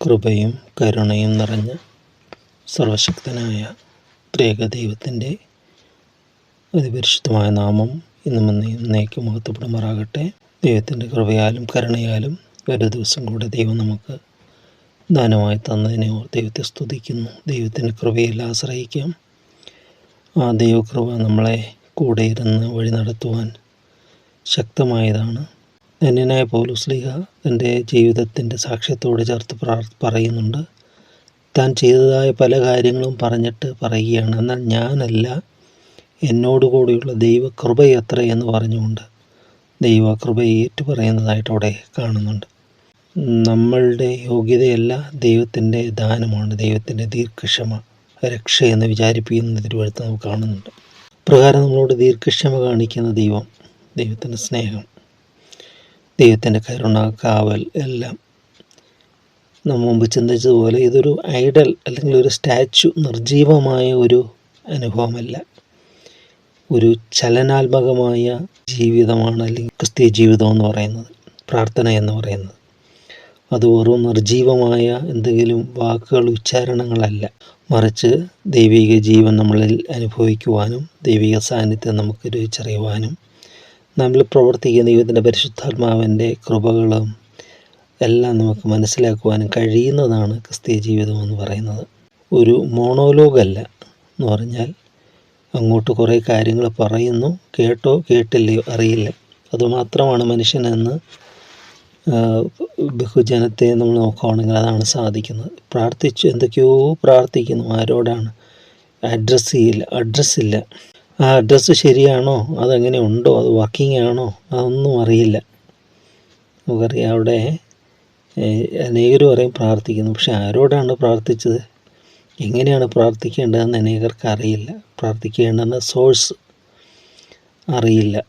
കൃപയും കരുണയും നിറഞ്ഞ സർവശക്തനായ ത്രേക ദൈവത്തിന്റെ അതിപരിശുദ്ധമായ നാമം ഇന്നും എന്നേക്കും മഹത്വപ്പെടുമാറാകട്ടെ. ദൈവത്തിന്റെ കൃപയാലും കരുണയാലും ഒരു ദിവസം കൂടെ ദൈവം നമുക്ക് ദാനമായി തന്നതിനെ ദൈവത്തെ സ്തുതിക്കുന്നു. ദൈവത്തിന്റെ കൃപയിൽ ആശ്രയിക്കാം. ആ ദൈവകൃപ നമ്മളെ കൂടെ ഇരുന്ന് വഴി നടത്തുവാൻ ശക്തമായതാണ്. ധന്യനായ പൗലുസ്ലിഹ തന്റെ ജീവിതത്തിന്റെ സാക്ഷ്യത്തോട് ചേർത്ത് പറയുന്നുണ്ട്. താൻ ചെയ്തതായ പല കാര്യങ്ങളും പറഞ്ഞിട്ട് പറയുകയാണ്. എന്നാൽ ഞാനല്ല എന്നോടുകൂടിയുള്ള ദൈവകൃപയത്ര എന്ന് പറഞ്ഞുകൊണ്ട് ദൈവകൃപയെ ഏറ്റു പറയുന്നതായിട്ട് അവിടെ കാണുന്നുണ്ട്. നമ്മളുടെ യോഗ്യതയല്ല ദൈവത്തിന്റെ ദാനമാണ് ദൈവത്തിന്റെ ദീർഘക്ഷമ രക്ഷ എന്ന് വിചാരിപ്പിക്കുന്ന തിരുവഴുത്ത് നമുക്ക് കാണുന്നുണ്ട്. പ്രകാരം നമ്മളോട് ദീർഘക്ഷമ കാണിക്കുന്ന ദൈവം ദൈവത്തിന്റെ സ്നേഹം. ദൈവത്തിന്റെ കരുണ കാവൽ എല്ലാം നമ്മൾ മുമ്പ് ചിന്തിച്ചതുപോലെ ഇതൊരു ഐഡൽ അല്ലെങ്കിൽ ഒരു സ്റ്റാച്ചു നിർജീവമായ ഒരു അനുഭവമല്ല. ഒരു ചലനാത്മകമായ ജീവിതമാണ് അല്ലെങ്കിൽ ക്രിസ്തീയ ജീവിതം എന്ന് പറയുന്നത് പ്രാർത്ഥന എന്ന് പറയുന്നത്. അത് വെറും നിർജീവമായ എന്തെങ്കിലും വാക്കുകൾ ഉച്ചാരണങ്ങളല്ല. മറിച്ച് ദൈവിക ജീവൻ നമ്മളിൽ അനുഭവിക്കുവാനും ദൈവിക സാന്നിധ്യം നമുക്ക് രുചിച്ചറിയുവാനും നമ്മൾ പ്രവർത്തിക്കുന്ന ദൈവത്തിന്റെ പരിശുദ്ധാത്മാവിന്റെ കൃപകളും എല്ലാം നമുക്ക് മനസ്സിലാക്കുവാനും കഴിയുന്നതാണ് ക്രിസ്തീയ ജീവിതം എന്ന് പറയുന്നത്. ഒരു മോണോലോഗല്ല എന്ന് പറഞ്ഞാൽ അങ്ങോട്ട് കുറേ കാര്യങ്ങൾ പറയുന്നു. കേട്ടോ കേട്ടില്ലയോ അറിയില്ല. അതുമാത്രമാണ് മനുഷ്യനെന്ന് ബഹുജനത്തെ നമ്മൾ നോക്കുകയാണെങ്കിൽ അതാണ് സാധിക്കുന്നത്. പ്രാർത്ഥിച്ചു എന്തൊക്കെയോ പ്രാർത്ഥിക്കുന്നു. ആരോടാണ്? അഡ്രസ്സ് ചെയ്യില്ല അഡ്രസ്സില്ല. ആ അഡ്രസ്സ് ശരിയാണോ? അതെങ്ങനെ ഉണ്ടോ? അത് വർക്കിംഗ് ആണോ? അതൊന്നും അറിയില്ല. നമുക്കറിയാം അവിടെ അനേകർ പറയും പ്രാർത്ഥിക്കുന്നു. പക്ഷെ ആരോടാണ് പ്രാർത്ഥിച്ചത്? എങ്ങനെയാണ് പ്രാർത്ഥിക്കേണ്ടതെന്ന് അനേകർക്ക് അറിയില്ല. പ്രാർത്ഥിക്കേണ്ടെന്ന സോഴ്സ് അറിയില്ല.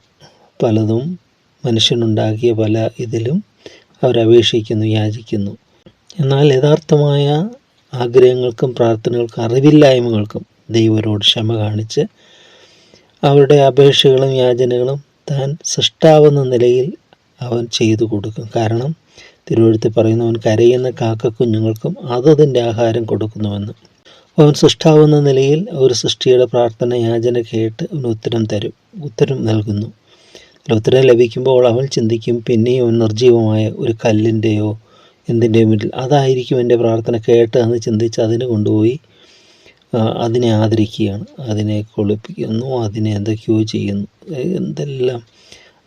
പലതും മനുഷ്യനുണ്ടാക്കിയ പല ഇതിലും അവരപേക്ഷിക്കുന്നു യാചിക്കുന്നു. എന്നാൽ യഥാർത്ഥമായ ആഗ്രഹങ്ങൾക്കും പ്രാർത്ഥനകൾക്കും അറിവില്ലായ്മകൾക്കും ദൈവരോട് ക്ഷമ കാണിച്ച് അവരുടെ അപേക്ഷകളും യാചനകളും താൻ സൃഷ്ടാവെന്ന നിലയിൽ അവൻ ചെയ്തു കൊടുക്കും. കാരണം തിരുവഴുത്തി പറയുന്നവൻ കരയുന്ന കാക്കക്കുഞ്ഞുങ്ങൾക്കും അതതിന്റെ ആഹാരം കൊടുക്കുന്നുവെന്ന്. അവൻ സൃഷ്ടാവുന്ന നിലയിൽ ഒരു സൃഷ്ടിയുടെ പ്രാർത്ഥന യാചന കേട്ട് അവൻ ഉത്തരം തരും. ഉത്തരം നൽകുന്നു. ഉത്തരം ലഭിക്കുമ്പോൾ അവൻ ചിന്തിക്കും പിന്നെയും അവൻ നിർജീവമായ ഒരു കല്ലിന്റെയോ എന്തിന്റെയോ മുന്നിൽ അതായിരിക്കും എന്റെ പ്രാർത്ഥന കേട്ട് എന്ന് ചിന്തിച്ച് അതിനെ കൊണ്ടുപോയി അതിനെ ആദരിക്കുകയാണ്. അതിനെ കുളിപ്പിക്കുന്നു അതിനെ എന്തൊക്കെയോ ചെയ്യുന്നു. എന്തെല്ലാം?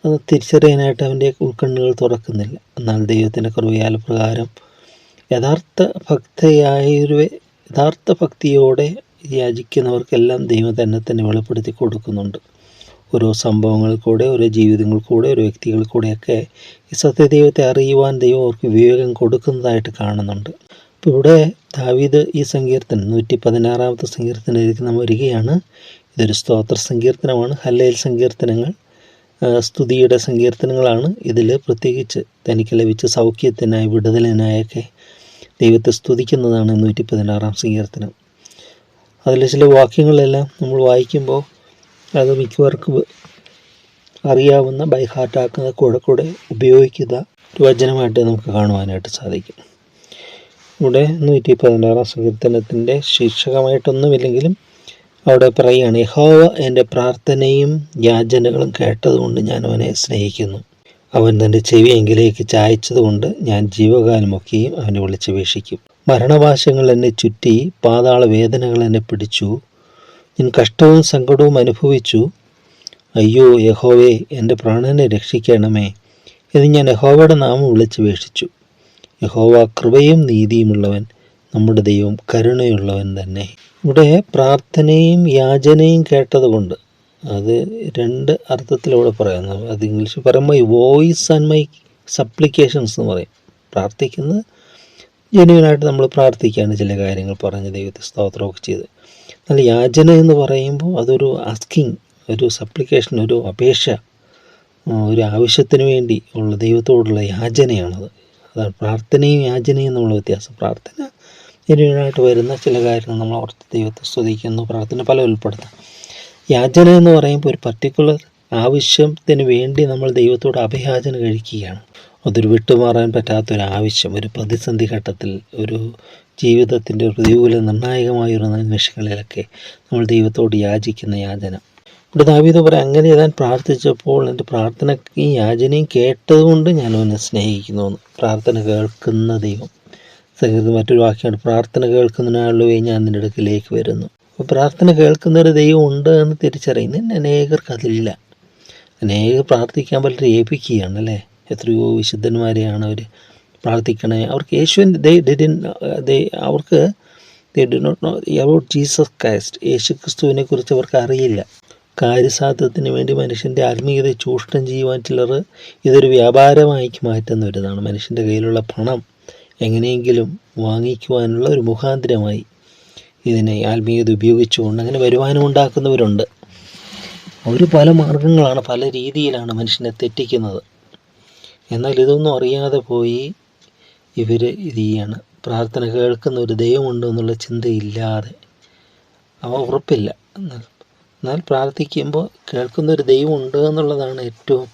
അത് തിരിച്ചറിയാനായിട്ട് അവന്റെ ഉൾക്കണ്ണുകൾ തുറക്കുന്നില്ല. എന്നാൽ ദൈവത്തിന്റെ കൃപയാൽ പ്രകാരം യഥാർത്ഥ ഭക്തയായൊരു യഥാർത്ഥ ഭക്തിയോടെ യാചിക്കുന്നവർക്കെല്ലാം ദൈവം തന്നെ തന്നെ വെളിപ്പെടുത്തി കൊടുക്കുന്നുണ്ട്. ഓരോ സംഭവങ്ങളിൽ കൂടെ ഓരോ ജീവിതങ്ങളിൽ കൂടെ ഓരോ വ്യക്തികളിൽ കൂടെയൊക്കെ ഈ സത്യദൈവത്തെ അറിയുവാൻ ദൈവം അവർക്ക് വിവേകം കൊടുക്കുന്നതായിട്ട് കാണുന്നുണ്ട്. അപ്പോൾ ഇവിടെ ദാവീദ് ഈ സങ്കീർത്തനം നൂറ്റി പതിനാറാമത്തെ സങ്കീർത്തനത്തിലേക്ക് നാം വരികയാണ്. ഇതൊരു സ്തോത്ര സങ്കീർത്തനമാണ്. ഹല്ലയിൽ സങ്കീർത്തനങ്ങൾ സ്തുതിയുടെ സങ്കീർത്തനങ്ങളാണ്. ഇതിൽ പ്രത്യേകിച്ച് തനിക്ക് ലഭിച്ച സൗഖ്യത്തിനായി വിടുതലിനായൊക്കെ ദൈവത്തെ സ്തുതിക്കുന്നതാണ് നൂറ്റി പതിനാറാം സങ്കീർത്തനം. അതിൽ ചില വാക്യങ്ങളെല്ലാം നമ്മൾ വായിക്കുമ്പോൾ അത് മിക്കവർക്കും അറിയാവുന്ന ബൈഹാർട്ടാക്കുന്ന കൂടെ കൂടെ ഉപയോഗിക്കുന്ന ഒരു വചനമായിട്ട് നമുക്ക് കാണുവാനായിട്ട് സാധിക്കും. ഇവിടെ നൂറ്റി പതിനാറാം സങ്കീർത്തനത്തിന്റെ ശീർഷകമായിട്ടൊന്നുമില്ലെങ്കിലും അവിടെ പറയുകയാണ് യഹോവ എന്റെ പ്രാർത്ഥനയും യാചനകളും കേട്ടതുകൊണ്ട് ഞാൻ അവനെ സ്നേഹിക്കുന്നു. അവൻ തന്റെ ചെവി എങ്കിലേക്ക് ചായച്ചതുകൊണ്ട് ഞാൻ ജീവകാലമൊക്കെയും അവനെ വിളിച്ച് വീക്ഷിക്കും മരണവാശങ്ങൾ എന്നെ ചുറ്റി പാതാള വേദനകൾ എന്നെ പിടിച്ചു. ഞാൻ കഷ്ടവും സങ്കടവും അനുഭവിച്ചു. അയ്യോ യഹോവേ എന്റെ പ്രാണനെ രക്ഷിക്കണമേ എന്ന് ഞാൻ യഹോവയുടെ നാമം വിളിച്ചപേക്ഷിച്ചു. യഹോവ കൃപയും നീതിയുമുള്ളവൻ നമ്മുടെ ദൈവം കരുണയുള്ളവൻ തന്നെ. ഇവിടെ പ്രാർത്ഥനയും യാചനയും കേട്ടതുകൊണ്ട് അത് രണ്ട് അർത്ഥത്തിലൂടെ പറയുന്നു അത് ഇംഗ്ലീഷിൽ പറയുമ്പോൾ വോയിസ് ആൻഡ് മൈ സപ്ലിക്കേഷൻസ് എന്ന് പറയും. പ്രാർത്ഥിക്കുന്നത് ജെന്യൂനായിട്ട് നമ്മൾ പ്രാർത്ഥിക്കുകയാണ് ചില കാര്യങ്ങൾ പറഞ്ഞ് ദൈവത്തെ സ്തോത്രമൊക്കെ ചെയ്ത്. എന്നാൽ യാചന എന്ന് പറയുമ്പോൾ അതൊരു ആസ്കിങ് ഒരു സപ്ലിക്കേഷൻ ഒരു അപേക്ഷ ഒരു ആവശ്യത്തിന് വേണ്ടി ഉള്ള ദൈവത്തോടുള്ള യാചനയാണത്. അതാണ് പ്രാർത്ഥനയും യാചനയും എന്നുള്ള വ്യത്യാസം. പ്രാർത്ഥന ജെന്യൂനായിട്ട് വരുന്ന ചില കാര്യങ്ങൾ നമ്മൾ ഓർത്ത് ദൈവത്തെ സ്തുതിക്കുന്നു പ്രാർത്ഥന പല ഉൾപ്പെടുത്താം. യാചന എന്ന് പറയുമ്പോൾ ഒരു പർട്ടിക്കുലർ ആവശ്യത്തിന് വേണ്ടി നമ്മൾ ദൈവത്തോട് അഭയാചന കഴിക്കുകയാണ്. അതൊരു വിട്ടുമാറാൻ പറ്റാത്തൊരാവശ്യം ഒരു പ്രതിസന്ധി ഘട്ടത്തിൽ ഒരു ജീവിതത്തിന്റെ പ്രതികൂല നിർണായകമായ ഒരു നിമിഷങ്ങളിലൊക്കെ നമ്മൾ ദൈവത്തോട് യാചിക്കുന്ന യാചന. ഇവിടെ ദാവീദ് പറയാം അങ്ങനെ ഞാൻ പ്രാർത്ഥിച്ചപ്പോൾ എന്റെ പ്രാർത്ഥന ഈ യാചനയും കേട്ടതുകൊണ്ട് ഞാൻ അവനെ സ്നേഹിക്കുന്നു എന്ന്. പ്രാർത്ഥന കേൾക്കുന്ന ദൈവം സംഗീതം മറ്റൊരു വാക്യമാണ് പ്രാർത്ഥന കേൾക്കുന്നതിനാളുവേ ഞാൻ നിന്റെ അടുക്കിലേക്ക് വരുന്നു അപ്പോൾ പ്രാർത്ഥന കേൾക്കുന്ന ഒരു ദൈവം ഉണ്ട് എന്ന് തിരിച്ചറിയുന്നു അനേകർക്ക് അതില്ല അനേകർ പ്രാർത്ഥിക്കാൻ പലരും ഏൽപ്പിക്കുകയാണ് അല്ലേ എത്രയോ വിശുദ്ധന്മാരെയാണ് അവർ പ്രാർത്ഥിക്കണേ അവർക്ക് യേശുവിൻ ദേ ഡിഡിൻ അവർക്ക് they did not know about Jesus Christ യേശു ക്രിസ്തുവിനെ കുറിച്ച് അവർക്ക് അറിയില്ല കാര്യസാധ്യത്തിന് വേണ്ടി മനുഷ്യന്റെ ആത്മീയത ചൂഷണം ചെയ്യുവാൻ ചിലർ ഇതൊരു വ്യാപാരമാക്കി മാറ്റുന്ന ഒരിതാണ് മനുഷ്യന്റെ കയ്യിലുള്ള പണം എങ്ങനെയെങ്കിലും വാങ്ങിക്കുവാനുള്ള ഒരു മുഖാന്തരമായി ഇതിനെ ആത്മീയത ഉപയോഗിച്ചുകൊണ്ട് അങ്ങനെ വരുമാനം ഉണ്ടാക്കുന്നവരുണ്ട് അവർ പല മാർഗങ്ങളാണ് പല രീതിയിലാണ് മനുഷ്യനെ തെറ്റിക്കുന്നത്. എന്നാൽ ഇതൊന്നും അറിയാതെ പോയി ഇവർ ഇത് ചെയ്യാണ്. പ്രാർത്ഥന കേൾക്കുന്ന ഒരു ദൈവമുണ്ടോ എന്നുള്ള ചിന്തയില്ലാതെ അവ ഉറപ്പില്ല. എന്നാൽ പ്രാർത്ഥിക്കുമ്പോൾ കേൾക്കുന്ന ഒരു ദൈവമുണ്ട് എന്നുള്ളതാണ് ഏറ്റവും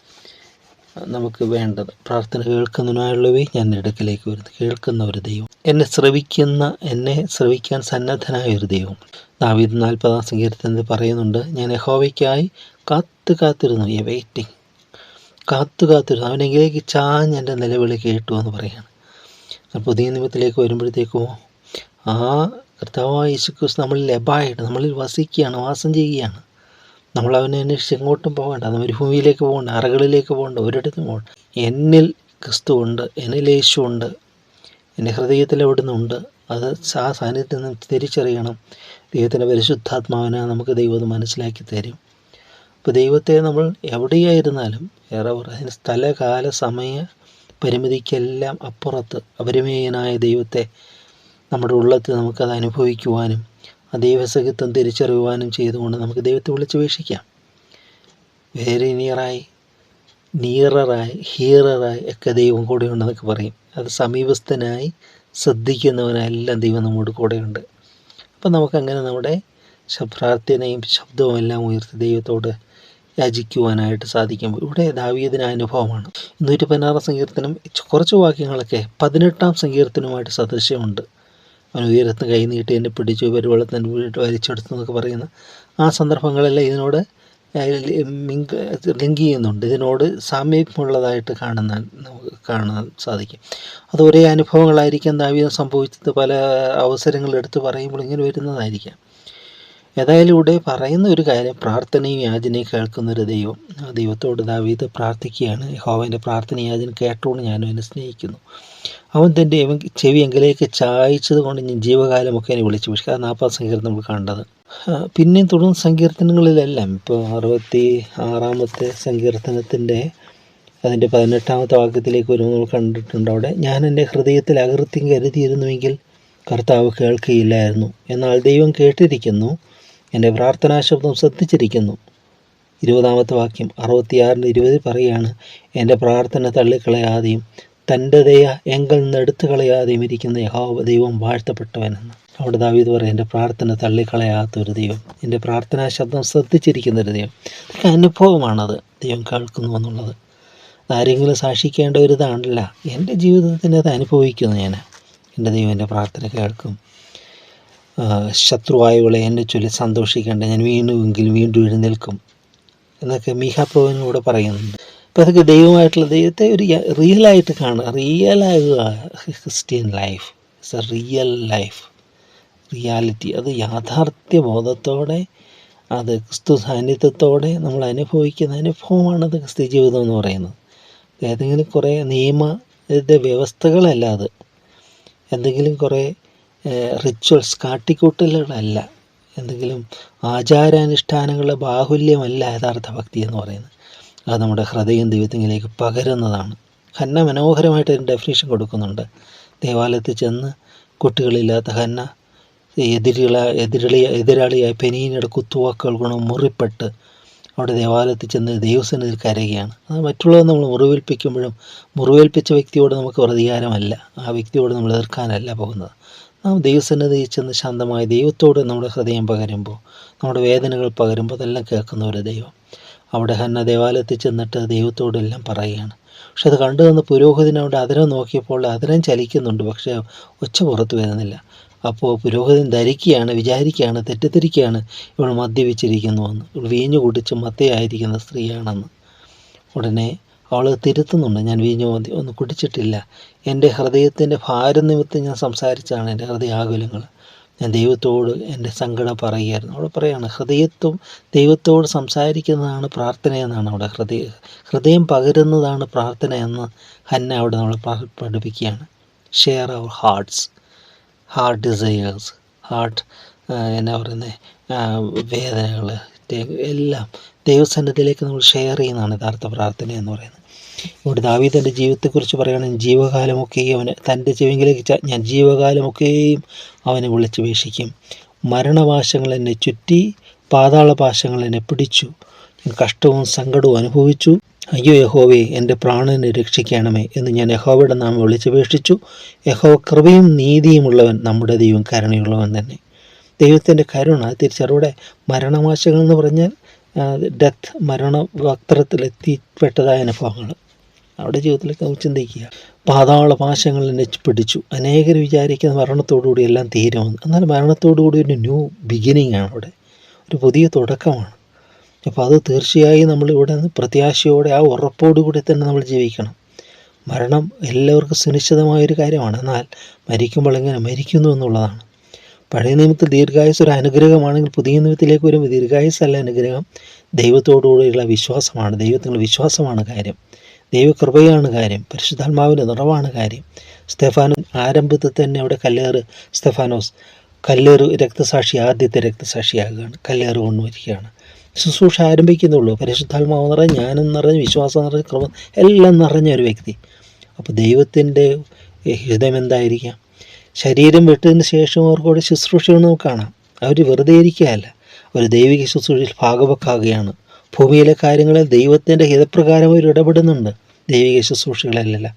നമുക്ക് വേണ്ടത്. പ്രാർത്ഥന കേൾക്കുന്നതിനായുള്ളവേ ഞാൻ ഇടക്കിലേക്ക് വരുന്നത് കേൾക്കുന്ന ഒരു ദൈവം. എന്നെ ശ്രവിക്കുന്ന എന്നെ ശ്രവിക്കാൻ സന്നദ്ധനായ ഒരു ദൈവം. ദാവീദ് നാൽപ്പതാം സങ്കീർത്തനത്തിൽ പറയുന്നുണ്ട് ഞാൻ യഹോവയ്ക്കായി കാത്തു കാത്തിരുന്നു എ വെയിറ്റിംഗ്. കാത്തു കാത്തിരുന്നു. അവനെങ്കിലേക്ക് ചാഞ്ഞ് എന്റെ നിലവിളി കേട്ടു എന്ന് പറയുകയാണ്. പുതിയ നിയമത്തിലേക്ക് വരുമ്പോഴത്തേക്കോ ആ കർത്താവായ യേശുക്രിസ്തു നമ്മളിൽ ലഭായിട്ട് നമ്മളിൽ വസിക്കുകയാണ് വാസം ചെയ്യുകയാണ്. നമ്മൾ അവനെ അന്വേഷിച്ച് എങ്ങോട്ടും പോകേണ്ട. മരുഭൂമിയിലേക്ക് പോകേണ്ട അറകളിലേക്ക് പോകേണ്ട ഒരിടത്തും പോകണ്ട. എന്നിൽ ക്രിസ്തു ഉണ്ട് എന്നിൽ യേശു ഉണ്ട് എന്റെ ഹൃദയത്തിൽ എവിടെ ഉണ്ട്. അത് ആ സാന്നിധ്യത്തിൽ നിന്ന് തിരിച്ചറിയണം. ദൈവത്തിന്റെ പരിശുദ്ധാത്മാവിനെ നമുക്ക് ദൈവം അത് മനസ്സിലാക്കി തരും. അപ്പോൾ ദൈവത്തെ നമ്മൾ എവിടെയായിരുന്നാലും ഏറെ അതിന് സ്ഥലകാല സമയ പരിമിതിക്കെല്ലാം അപ്പുറത്ത് അപരിമേയനായ ദൈവത്തെ നമ്മുടെ ഉള്ളത്തിൽ നമുക്കത് അനുഭവിക്കുവാനും ആ ദൈവസഹിത്വം തിരിച്ചറിയുവാനും ചെയ്തുകൊണ്ട് നമുക്ക് ദൈവത്തെ വിളിച്ചപേക്ഷിക്കാം. വെരി നിയറായി നിയററായി ഹിയററായി ഒക്കെ ദൈവം കൂടെ ഉണ്ടെന്നൊക്കെ പറയും. അത് സമീപസ്ഥനായി ശ്രദ്ധിക്കുന്നവനെല്ലാം ദൈവം നമ്മോട് കൂടെയുണ്ട്. അപ്പം നമുക്കങ്ങനെ നമ്മുടെ പ്രാർത്ഥനയും ശബ്ദവും എല്ലാം ഉയർത്തി ദൈവത്തോട് യാചിക്കുവാനായിട്ട് സാധിക്കും ഇവിടെ ദാവീദിന് അനുഭവമാണ്. നൂറ്റി പതിനാറാം സങ്കീർത്തനം കുറച്ച് വാക്യങ്ങളൊക്കെ പതിനെട്ടാം സങ്കീർത്തനവുമായിട്ട് സദൃശ്യമുണ്ട്. അവൻ ഉയരത്തിന് കൈ നീട്ടി എന്നെ പിടിച്ചു പെരുവെള്ളത്തിന് വീട്ട് വലിച്ചെടുത്തു എന്നൊക്കെ പറയുന്ന ആ സന്ദർഭങ്ങളെല്ലാം ഇതിനോട് ലിങ്ക് ചെയ്യുന്നുണ്ട്. ഇതിനോട് സാമീപ്യമുള്ളതായിട്ട് കാണുന്ന നമുക്ക് കാണാൻ സാധിക്കും. അത് ഒരേ അനുഭവങ്ങളായിരിക്കാം ദാവീദ് സംഭവിച്ചത്. പല അവസരങ്ങൾ എടുത്ത് പറയുമ്പോൾ ഇങ്ങനെ വരുന്നതായിരിക്കാം. ഏതായാലും ഇവിടെ പറയുന്ന ഒരു കാര്യം പ്രാർത്ഥനയും യാചനയും കേൾക്കുന്ന ഒരു ദൈവം ആ ദൈവത്തോട് ദാവീത് പ്രാർത്ഥിക്കുകയാണ്. ഹോവന്റെ പ്രാർത്ഥന യാചന കേട്ടോണ്ട് ഞാനും എന്നെ സ്നേഹിക്കുന്നു. അവൻ തന്റെ ചെവി എങ്കിലേക്ക് ചായച്ചത് കൊണ്ട് ഞാൻ ജീവകാലമൊക്കെ എന്നെ വിളിച്ചു. പക്ഷേ അത് നാൽപ്പത് സങ്കീർത്തനം നമ്മൾ കണ്ടത്. ആ, പിന്നെയും തുടർന്ന് സങ്കീർത്തനങ്ങളിലെല്ലാം ഇപ്പോൾ അറുപത്തി ആറാമത്തെ സങ്കീർത്തനത്തിന്റെ അതിന്റെ പതിനെട്ടാമത്തെ വാക്യത്തിലേക്ക് വരുമ്പോൾ നമ്മൾ കണ്ടിട്ടുണ്ട് അവിടെ ഞാൻ എന്റെ ഹൃദയത്തിൽ അകൃത്യം കരുതിയിരുന്നുവെങ്കിൽ കർത്താവ് കേൾക്കുകയില്ലായിരുന്നു എന്നാൽ ദൈവം കേട്ടിരിക്കുന്നു എന്റെ പ്രാർത്ഥനാ ശബ്ദം ശ്രദ്ധിച്ചിരിക്കുന്നു. ഇരുപതാമത്തെ വാക്യം അറുപത്തിയാറിന്റെ ഇരുപതിൽ പറയുകയാണ് എന്റെ പ്രാർത്ഥന തള്ളിക്കളയാതെയും തന്റെ ദയ എങ്കിൽ നിന്ന് എടുത്തു കളയാതെയും ഇരിക്കുന്ന യഹോവ ദൈവം വാഴ്ത്തപ്പെട്ടവനെന്ന്. അവിടെ ദാവീദ് പറയും എന്റെ പ്രാർത്ഥന തള്ളിക്കളയാത്ത ഒരു ദൈവം എന്റെ പ്രാർത്ഥനാ ശബ്ദം ശ്രദ്ധിച്ചിരിക്കുന്ന ഒരു ദൈവം ഇതൊക്കെ അനുഭവമാണത് ദൈവം കേൾക്കുന്നു എന്നുള്ളത്. ആരെങ്കിലും സാക്ഷിക്കേണ്ട ഒരു ഇതാണല്ല എന്റെ ജീവിതത്തിനത് അനുഭവിക്കുന്നു ഞാൻ എന്റെ ദൈവം എന്റെ പ്രാർത്ഥന കേൾക്കും ശത്രുവായുകളെ എന്നെ ചൊല്ലി സന്തോഷിക്കേണ്ട. ഞാൻ വീണുവെങ്കിൽ വീണ്ടും എഴുന്നേൽക്കും. എന്നൊക്കെ മീഹാപ്രഭുവിനൂടെ പറയുന്നുണ്ട്. അപ്പോൾ അതൊക്കെ ദൈവമായിട്ടുള്ള ദൈവത്തെ ഒരു റിയലായിട്ട് കാണുക. റിയലാകുക Christian life it's a real life reality അത് യാഥാർത്ഥ്യ ബോധത്തോടെ അത് ക്രിസ്തു സാന്നിധ്യത്തോടെ നമ്മൾ അനുഭവിക്കുന്ന അനുഭവമാണത് ക്രിസ്ത്യ ജീവിതം എന്ന് പറയുന്നത്. ഏതെങ്കിലും കുറേ നിയമ വ്യവസ്ഥകളല്ല അത്. എന്തെങ്കിലും കുറേ റിച്വൽസ് കാട്ടിക്കൂട്ടലുകളല്ല. എന്തെങ്കിലും ആചാരാനുഷ്ഠാനങ്ങളുടെ ബാഹുല്യമല്ല യഥാർത്ഥ ഭക്തി എന്ന് പറയുന്നത്. അത് നമ്മുടെ ഹൃദയം ദൈവത്തിലേക്ക് പകരുന്നതാണ്. ഹന്ന മനോഹരമായിട്ട് അതിന് ഡെഫിനേഷൻ കൊടുക്കുന്നുണ്ട്. ദേവാലയത്തിൽ ചെന്ന് കുട്ടികളില്ലാത്ത ഹന്ന എതിരുകള എതിരളി എതിരാളിയായ പെനീനയുടെ കുത്തുവാക്കുകൾ മുറിപ്പെട്ട് അവിടെ ദേവാലയത്തിൽ ചെന്ന് ദൈവസന്നിധിയിൽ കരയുകയാണ്. അത് മറ്റുള്ളവർ നമ്മൾ മുറിവേൽപ്പിക്കുമ്പോഴും മുറിവേൽപ്പിച്ച വ്യക്തിയോട് നമുക്ക് പ്രതികാരമല്ല. ആ വ്യക്തിയോട് നമ്മൾ എതിർക്കാനല്ല പോകുന്നത്. നാം ദൈവസന്നിധിയിൽ ചെന്ന് ശാന്തമായ ദൈവത്തോട് നമ്മുടെ ഹൃദയം പകരുമ്പോൾ നമ്മുടെ വേദനകൾ പകരുമ്പോൾ അതെല്ലാം കേൾക്കുന്ന ഒരു ദൈവം. അവിടെ ഹന്ന ദേവാലയത്തിൽ ചെന്നിട്ട് ദൈവത്തോടെല്ലാം പറയുകയാണ്. പക്ഷെ അത് കണ്ടു തന്ന പുരോഹിതനോട് അതിരം നോക്കിയപ്പോൾ അതിരം ചലിക്കുന്നുണ്ട് പക്ഷേ ഒച്ച പുറത്തു വരുന്നില്ല. അപ്പോൾ പുരോഹിതൻ ധരിക്കുകയാണ് വിചാരിക്കുകയാണ് തെറ്റിദ്ധരിക്കുകയാണ് ഇവൾ മദ്യപിച്ചിരിക്കുന്നുവെന്ന് ഇവൾ വീഞ്ഞു കുടിച്ച് മത്തയായിരിക്കുന്ന സ്ത്രീയാണെന്ന്. ഉടനെ അവൾ തിരുത്തുന്നുണ്ട്. ഞാൻ വീഞ്ഞു മതി ഒന്നും കുടിച്ചിട്ടില്ല. എന്റെ ഹൃദയത്തിന്റെ ഭാരം നിമിത്തം ഞാൻ സംസാരിച്ചാണ് എന്റെ ഹൃദയാകുലങ്ങൾ. ഞാൻ ദൈവത്തോട് എന്റെ സങ്കടം പറയുകയായിരുന്നു. അവിടെ പറയാണ് ഹൃദയത്വം ദൈവത്തോട് സംസാരിക്കുന്നതാണ് പ്രാർത്ഥന എന്നാണ് അവിടെ ഹൃദയ ഹൃദയം പകരുന്നതാണ് പ്രാർത്ഥന എന്ന് ഹന്ന അവിടെ നമ്മൾ പഠിപ്പിക്കുകയാണ്. Share their hearts heart desires heart എന്നാ പറയുന്നത് വേദനകൾ എല്ലാം ദൈവസന്നിധിയിലേക്ക് നമ്മൾ ഷെയർ ചെയ്യുന്നതാണ് യഥാർത്ഥ പ്രാർത്ഥന എന്ന് പറയുന്നത്. ഇവിടെ ദാവീദന്റെ ജീവിതത്തെക്കുറിച്ച് പറയുകയാണെങ്കിൽ ജീവകാലമൊക്കെയും അവന് തന്റെ ചെവിങ്കിലേക്ക് ഞാൻ ജീവകാലമൊക്കെയും അവനെ വിളിച്ചുപേക്ഷിക്കും. മരണപാശങ്ങൾ എന്നെ ചുറ്റി പാതാളപാശങ്ങൾ എന്നെ പിടിച്ചു. ഞാൻ കഷ്ടവും സങ്കടവും അനുഭവിച്ചു. അയ്യോ യഹോവേ എന്റെ പ്രാണനെ രക്ഷിക്കണമേ എന്ന് ഞാൻ യഹോവയുടെ നാമം വിളിച്ചപേക്ഷിച്ചു. യഹോവ കൃപയും നീതിയുമുള്ളവൻ നമ്മുടെ ദൈവം കരുണയുള്ളവൻ തന്നെ. ദൈവത്തിന്റെ കരുണ തിരിച്ചറിവിടെ മരണമാശകൾ എന്ന് പറഞ്ഞാൽ ഡെത്ത് മരണ വക്രത്തിലെത്തിപ്പെട്ടതായ അനുഭവങ്ങൾ. അവിടെ ജീവിതത്തിലേക്ക് നമുക്ക് ചിന്തിക്കുക. പാതാള പാശങ്ങൾ എന്നെ പിടിച്ചു. അനേകർ വിചാരിക്കുന്ന മരണത്തോടുകൂടി എല്ലാം തീരുമെന്ന്. എന്നാൽ മരണത്തോടുകൂടി ഒരു ന്യൂ ബിഗിനിങ് ആണ് അവിടെ. ഒരു പുതിയ തുടക്കമാണ്. അപ്പോൾ അത് തീർച്ചയായും നമ്മൾ ഇവിടെ നിന്ന് പ്രത്യാശയോടെ ആ ഉറപ്പോടുകൂടി തന്നെ നമ്മൾ ജീവിക്കണം. മരണം എല്ലാവർക്കും സുനിശ്ചിതമായൊരു കാര്യമാണ്. എന്നാൽ മരിക്കുമ്പോൾ എങ്ങനെ മരിക്കുന്നു എന്നുള്ളതാണ്. പഴയ നിയമത്തിൽ ദീർഘായുസ് ഒരു അനുഗ്രഹമാണെങ്കിൽ പുതിയ നിയമത്തിലേക്ക് വരുമ്പോൾ ദീർഘായുസ് അല്ല അനുഗ്രഹം. ദൈവത്തോടുകൂടിയുള്ള വിശ്വാസമാണ്. ദൈവത്തിനുള്ള വിശ്വാസമാണ് കാര്യം. ദൈവകൃപയാണ് കാര്യം. പരിശുദ്ധാത്മാവിന്റെ നിറവാണ് കാര്യം. സ്തെഫാനോ ആരംഭത്തിൽ തന്നെ അവിടെ കല്ലേറ് സ്തെഫാനോസ് കല്ലേറ് രക്തസാക്ഷി ആദ്യത്തെ രക്തസാക്ഷിയാകുകയാണ് കല്ലേറ് കൊണ്ടുവരികയാണ് ശുശ്രൂഷ ആരംഭിക്കുന്നുള്ളൂ. പരിശുദ്ധാത്മാവ് നിറഞ്ഞ് ജ്ഞാനം നിറഞ്ഞ് വിശ്വാസം നിറഞ്ഞ് കൃപ എല്ലാം നിറഞ്ഞ ഒരു വ്യക്തി. അപ്പോൾ ദൈവത്തിന്റെ ഹൃദയം എന്തായിരിക്കാം? ശരീരം വിട്ടതിന് ശേഷം അവർക്കൂടെ ശുശ്രൂഷകൾ നമുക്ക് കാണാം. അവർ വെറുതെ ഇരിക്കുകയല്ല. ഒരു ദൈവിക ശുശ്രൂഷയിൽ ഭാഗവക്കാകുകയാണ് ഭൂമിയിലെ കാര്യങ്ങളിൽ ദൈവത്തിന്റെ ഹിതപ്രകാരം അവർ ഇടപെടുന്നുണ്ട്. ദൈവിക ശുശ്രൂഷകളിലല്ല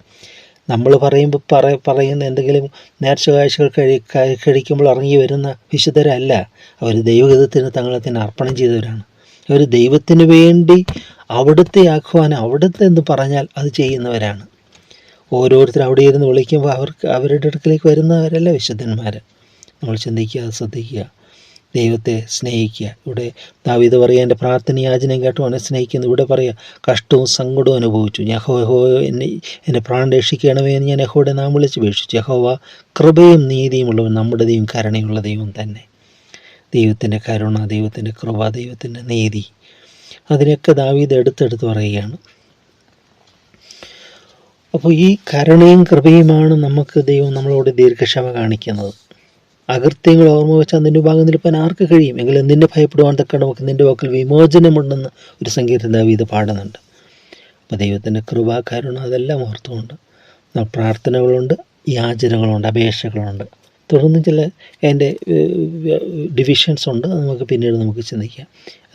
നമ്മൾ പറയുമ്പോൾ പറ പറയുന്ന എന്തെങ്കിലും നേർച്ച കാഴ്ചകൾ കഴി കഴി- കഴിക്കുമ്പോൾ ഇറങ്ങി വരുന്ന വിശുദ്ധരല്ല. അവർ ദൈവഹിതത്തിന് തങ്ങളെ തന്നെ അർപ്പണം ചെയ്തവരാണ്. അവർ ദൈവത്തിന് വേണ്ടി അവിടുത്തെ ആഹ്വാനം അവിടുത്തെ എന്ന് പറഞ്ഞാൽ അത് ചെയ്യുന്നവരാണ്. ഓരോരുത്തർ അവിടെ ഇരുന്ന് വിളിക്കുമ്പോൾ അവർക്ക് അവരുടെ അടുക്കലേക്ക് വരുന്നവരല്ല വിശുദ്ധന്മാർ നമ്മൾ ചിന്തിക്കുക ശ്രദ്ധിക്കുക. ദൈവത്തെ സ്നേഹിക്കുക. ഇവിടെ ദാവീദ് പറയുക എന്റെ പ്രാർത്ഥന യാചനയും കേട്ടുമാണ് സ്നേഹിക്കുന്നത് ഇവിടെ പറയുക കഷ്ടവും സങ്കടവും അനുഭവിച്ചു. യഹോ യഹോ എന്നെ എന്റെ പ്രാണൻ രക്ഷിക്കണമേ എന്ന് ഞാൻ യഹോയുടെ നാം വിളിച്ച് വീക്ഷിച്ചു യഹോവ കൃപയും നീതിയുമുള്ളവൻ നമ്മുടെ ദൈവം കരുണയുള്ള ദൈവം തന്നെ. ദൈവത്തിന്റെ കരുണ ദൈവത്തിന്റെ കൃപ ദൈവത്തിന്റെ നീതി. അതിനൊക്കെ ദാവീത് എടുത്തെടുത്ത് പറയുകയാണ്. അപ്പോൾ ഈ കരുണയും കൃപയുമാണ് നമുക്ക് ദൈവം നമ്മളോട് ദീർഘക്ഷമ കാണിക്കുന്നത്. അകൃത്യങ്ങൾ ഓർമ്മ വെച്ചാൽ നിന്റെ ഭാഗം നിൽപ്പാൻ ആർക്ക് കഴിയും? എങ്കിൽ എന്തിന്റെ ഭയപ്പെടുവാൻ തക്ക നമുക്ക് നിന്റെ വാക്കിൽ വിമോചനമുണ്ടെന്ന് ഒരു സംഗീത ഇത് പാടുന്നുണ്ട്. അപ്പോൾ ദൈവത്തിന്റെ കൃപ കരുണ അതെല്ലാം ഓർത്തുകൊണ്ട് പ്രാർത്ഥനകളുണ്ട് യാചനകളുണ്ട് അപേക്ഷകളുണ്ട്. തുടർന്ന് ചില എന്റെ ഡിവിഷൻസ് ഉണ്ട്. അത് നമുക്ക് പിന്നീട് നമുക്ക് ചിന്തിക്കാം.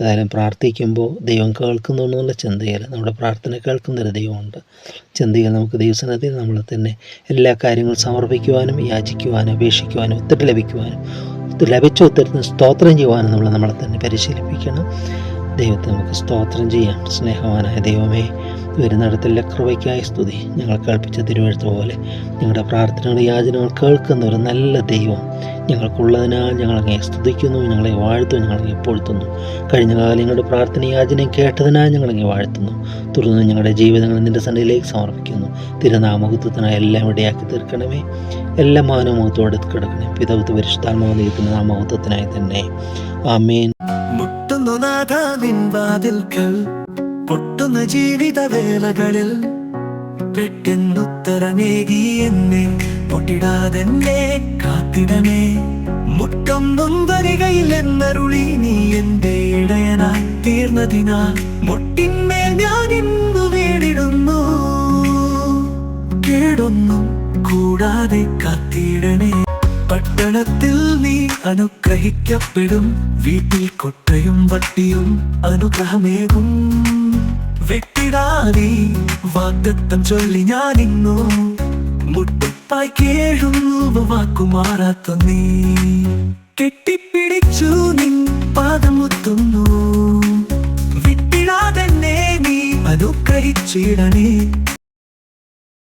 ഏതായാലും പ്രാർത്ഥിക്കുമ്പോൾ ദൈവം കേൾക്കുന്നു എന്നുള്ള ചിന്തയിൽ നമ്മുടെ പ്രാർത്ഥന കേൾക്കുന്നൊരു ദൈവമുണ്ട്. ചിന്തയിൽ നമുക്ക് ദൈവസനത്തിൽ നമ്മൾ തന്നെ എല്ലാ കാര്യങ്ങളും സമർപ്പിക്കുവാനും യാചിക്കുവാനും അപേക്ഷിക്കുവാനും ഒത്തിരി ലഭിക്കുവാനും ലഭിച്ച ഉത്തരത്തിന് സ്തോത്രം ചെയ്യുവാനും നമ്മൾ നമ്മളെ തന്നെ പരിശീലിപ്പിക്കണം. ദൈവത്തെ നമുക്ക് സ്തോത്രം ചെയ്യാം സ്നേഹവാനായ ദൈവമേ വരുന്നിടത്തുള്ള കൃപയ്ക്കായ സ്തുതി. ഞങ്ങൾ കേൾപ്പിച്ച തിരുവഴുത്ത് പോലെ ഞങ്ങളുടെ പ്രാർത്ഥനകൾ യാചനകൾ കേൾക്കുന്ന ഒരു നല്ല ദൈവം ഞങ്ങൾക്കുള്ളതിനാൽ ഞങ്ങൾ അങ്ങേ സ്തുതിക്കുന്നു ഞങ്ങളെ വാഴ്ത്തുന്നു ഞങ്ങളെ പൊഴുത്തുന്നു. കഴിഞ്ഞ കാലം ഞങ്ങളുടെ പ്രാർത്ഥന യാചനയും കേട്ടതിനാൽ ഞങ്ങളങ്ങെ വാഴ്ത്തുന്നു. തുടർന്ന് ഞങ്ങളുടെ ജീവിതങ്ങൾ നിന്റെ സന്നിധിയിലേക്ക് സമർപ്പിക്കുന്നു. തിരുനാമഹത്വത്തിനായി എല്ലാം ഇടയാക്കി തീർക്കണമേ. എല്ലാ മാനവമുഖത്തോടെ കിടക്കണേ. പിതവത്ത് പരിശുദ്ധാത്മാവ് നീക്കുന്ന നാമഹത്വത്തിനായി തന്നെ. ആമേൻ. മുട്ടുന്നു നിൻ വാതിൽക്കൽ. പൊട്ടുന്ന ജീവിത വേളകളിൽ പെട്ടെന്നുത്തരമേകി എന്നെ പൊട്ടിടാതെന്നെ കാത്തിടമേ. മുട്ടം നൊമ്പരികയിൽ എന്നരുളി നീ എന്റെ ഇടയനായി തീർന്നതിനാ. മുട്ടിന്മേൽ ഞാൻ ഇന്നു വീടിടുന്നു കേടൊന്നും കൂടാതെ കാത്തിടണേ. പട്ടണത്തിൽ നീ അനുഗ്രഹിക്കപ്പെടും. വീട്ടിൽ കൊട്ടയും വട്ടിയും അനുഗ്രഹമേകും. വ്യക്തിടാതി വാഗ്ദത്തം ചൊല്ലി ഞാനിന്നു. മുട്ടിപ്പായി കേഴുന്നു വാക്കുമാറാത്ത നീ. കെട്ടിപ്പിടിച്ചു നിൻ പാദമുത്തുന്നു. വിട്ടിടാതന്നെ നീ അനുഗ്രഹിച്ചിടണേ.